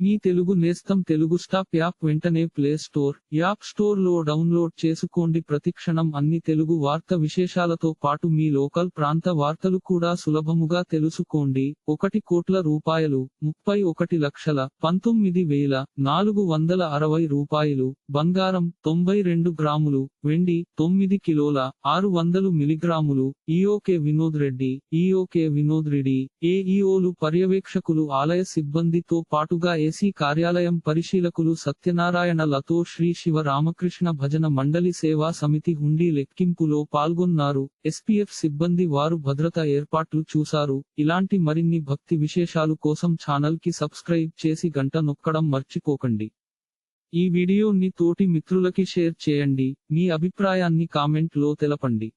మీ తెలుగు నేస్తం Telugu stop app వెంటనే play store app స్టోర్లో డౌన్లోడ్ చేసుకోండి. ప్రతిక్షణం అన్ని తెలుగు వార్త విశేషాలతో పాటు మీ లోకల్ ప్రాంత వార్తలు కూడా సులభముగా తెలుసుకోండి. ఒకటి కోట్ల రూపాయలు ముప్పై ఒకటి లక్షల పంతొమ్మిది వేల నాలుగు వందల అరవై రూపాయలు బంగారం తొంభై రెండు గ్రాములు వెండి తొమ్మిది కిలోల ఆరు వందలు మిలిగ్రాములు ఈఓకే వినోద్ రెడ్డి ఈఓకే వినోద్ రెడ్డి ఏఈఓలు పర్యవేక్షకులు ఆలయ సిబ్బందితో పాటుగా ఏసీ కార్యాలయం పరిశీలకులు సత్యనారాయణ లతో శ్రీ శివ రామకృష్ణ భజన మండలి సేవా సమితి హుండీ లెక్కింపులో పాల్గొన్నారు. ఎస్పీఎఫ్ సిబ్బంది వారు భద్రత ఏర్పాట్లు చూశారు. ఇలాంటి మరిన్ని భక్తి విశేషాలు కోసం ఛానల్కి సబ్స్క్రైబ్ చేసి గంట నొక్కడం మర్చిపోకండి. ఈ వీడియోని తోటి మిత్రులకి షేర్ చేయండి. మీ అభిప్రాయాన్ని కామెంట్లో తెలపండి.